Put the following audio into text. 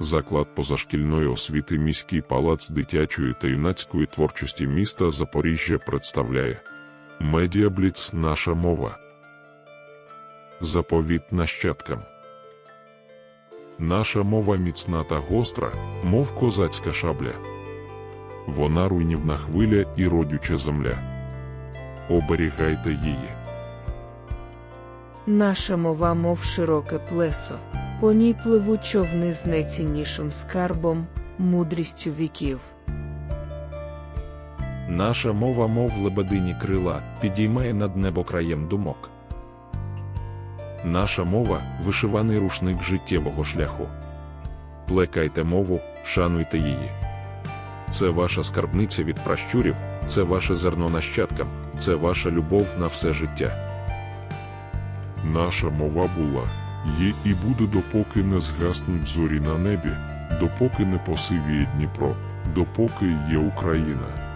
заклад позашкільної освіти міський палац дитячої та юнацької творчості міста Запоріжжя представляє Медіабліц Наша мова. Заповіт нащадкам. Наша мова міцна та гостра, мов козацька шабля. Вона руйнівна хвиля і родюча земля. Оберігайте її. Наша мова, мов широке плесо, по ній пливуть човни з найціннішим скарбом, мудрістю віків. Наша мова, мов лебедині крила, підіймає над небо краєм думок. Наша мова вишиваний рушник життєвого шляху. Плекайте мову, шануйте її. Це ваша скарбниця від пращурів, це ваше зерно нащадкам, це ваша любов на все життя. Наша мова була, є і буде, допоки не згаснуть зорі на небі, допоки не посивіє Дніпро, допоки є Україна.